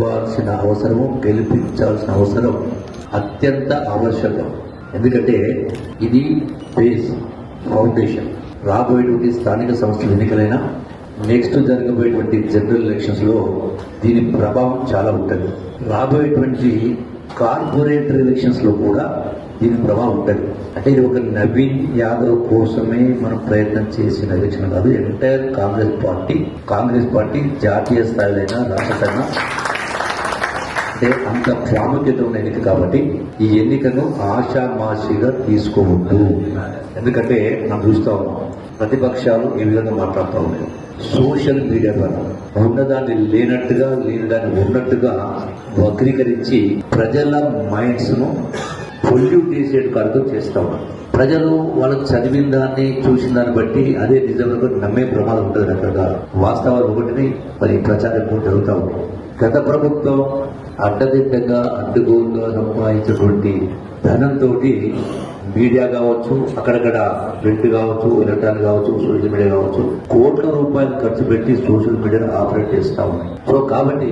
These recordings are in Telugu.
ఇవ్వాల్సిన అవసరము గెలిపించాల్సిన అవసరం అత్యంత ఆవశ్యకం. ఎందుకంటే ఇది బేస్ ఫౌండేషన్ రాబోయేటువంటి స్థానిక సంస్థల ఎన్నికలైనా నెక్స్ట్ జరగబోయేటువంటి జనరల్ ఎలక్షన్స్లో దీని ప్రభావం చాలా ఉంటుంది. రాబోయేటువంటి కార్పొరేటర్ ఎలక్షన్స్లో కూడా దీని ప్రభావం ఉంటుంది. అంటే ఇది ఒక నవీన్ యాదవ్ కోసమే మనం ప్రయత్నం చేసిన ఎలక్షన్ కాదు entire Congress party Congress party జాతీయ స్థాయిలో అయినా రాష్ట్ర స్థాయిలో అంటే అంత ప్రాముఖ్యత ఉన్న ఎన్నిక కాబట్టి ఈ ఎన్నికను ఆషామాషిగా తీసుకోవద్దు. ఎందుకంటే మనం చూస్తా ఉన్నాం ప్రతిపక్షాలు ఈ విధంగా మాట్లాడుతూ ఉన్నాయి సోషల్ మీడియా ద్వారా. ఉన్నదాన్ని లేనట్టుగా లేనిదాన్ని ఉన్నట్టుగా వక్రీకరించి ప్రజల మైండ్స్ను పొల్యూట్ చేసే కార్యక్రమం చేస్తూ ఉన్నారు. ప్రజలు వాళ్ళకు చదివిన దాన్ని చూసిన దాన్ని బట్టి అదే నిజంగా నమ్మే ప్రమాదం ఉంటుంది రకరకాల. వాస్తవాలు ఒకటిని మరి ప్రచారం జరుగుతూ ఉంది గత ప్రభుత్వం అడ్డదిడ్డగా అడ్డుగోలుగా సంపాదించినటువంటి ధనంతో మీడియా కావచ్చు అక్కడక్కడ ప్రింట్ కావచ్చు ఎలక్ట్రానిక్ కావచ్చు సోషల్ మీడియా కావచ్చు కోట్ల రూపాయలు ఖర్చు పెట్టి సోషల్ మీడియాను ఆపరేట్ చేస్తా ఉన్నాయి. సో కాబట్టి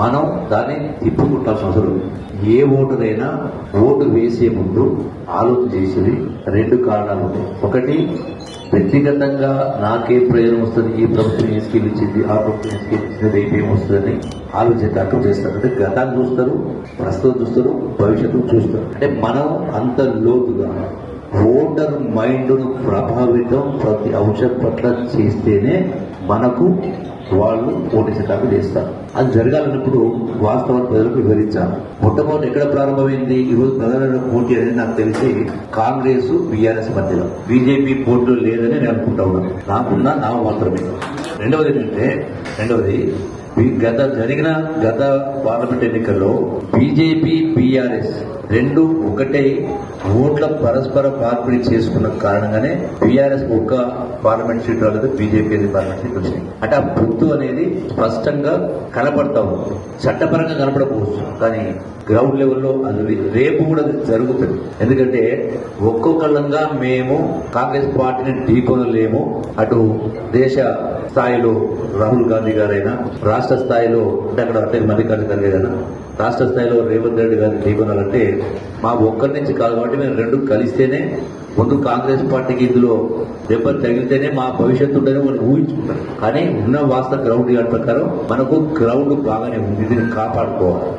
మనం దాన్ని తిప్పుకుంటాల్సిన అవసరం ఏ ఓటునైనా ఓటు వేసే ముందు ఆలోచన చేసేది రెండు కారణాలు ఉన్నాయి ఒకటి వ్యక్తిగతంగా నాకే ప్రయోజనం వస్తుంది ఈ ప్రభుత్వం ఏ స్కీమ్ ఇచ్చింది ఆ ప్రభుత్వం ఏ స్కీమ్ ఇచ్చింది రేపు ఏం వస్తుందని ఆలోచించడానికి చేస్తారు. అంటే గతాన్ని చూస్తారు ప్రస్తుతం చూస్తారు భవిష్యత్తు చూస్తారు. అంటే మనం అంత లోతుగా ఓటర్ మైండ్ను ప్రభావితం ప్రతి అంశం పట్ల చేస్తేనే మనకు వాళ్ళు పోటీ ఓటేసేటప్పుడు చేస్తారు. అది జరగాలన్నప్పుడు వాస్తవాన్ని ప్రజలకు వివరించాలి. మొట్టమొదటి ఎక్కడ ప్రారంభమైంది? ఈ రోజు ప్రధాన పోటీ అనేది నాకు తెలిసి కాంగ్రెస్ బీఆర్ఎస్ మధ్యలో. బీజేపీ పోటీలో లేదని నేను అనుకుంటా ఉన్నాను. నాకున్నా నా మాత్రమే. రెండవది ఏంటంటే రెండవది గత జరిగిన గత పార్లమెంట్ ఎన్నికల్లో బీజేపీ బీఆర్ఎస్ రెండు ఒకటే ఓట్ల పరస్పర మార్పిడి చేసుకున్న కారణంగానే బీఆర్ఎస్ ఒక్క పార్లమెంట్ సీట్ రాలేదు బీజేపీ పార్లమెంట్ సీట్ వచ్చింది. అంటే ఆ పొత్తు అనేది స్పష్టంగా కనపడతా ఉంది. చట్టపరంగా కనపడకపోవచ్చు కానీ గ్రౌండ్ లెవెల్లో అది రేపు కూడా అది జరుగుతుంది. ఎందుకంటే ఒక్కొక్కళ్ళంగా మేము కాంగ్రెస్ పార్టీని ఢీకొనలేము అటు దేశ స్థాయిలో రాహుల్ గాంధీ గారైనా రాష్ట్ర స్థాయిలో అంటే అక్కడ అంటే మల్లికార్జున ఖర్గే గారైనా రాష్ట్ర స్థాయిలో రేవంత్ రెడ్డి గారిని ఢీకొనాలంటే మా ఒక్కరి నుంచి కాదు కాబట్టి మేము రెండు కలిస్తేనే ముందు కాంగ్రెస్ పార్టీకి ఇందులో దెబ్బ తగిలితేనే మా భవిష్యత్తు ఉందని మనం ఊహించుకుంటాం కానీ ఉన్న వాస్తవ గ్రౌండ్ ప్రకారం మనకు గ్రౌండ్ బాగానే ఉంది. దీన్ని కాపాడుకోవాలి.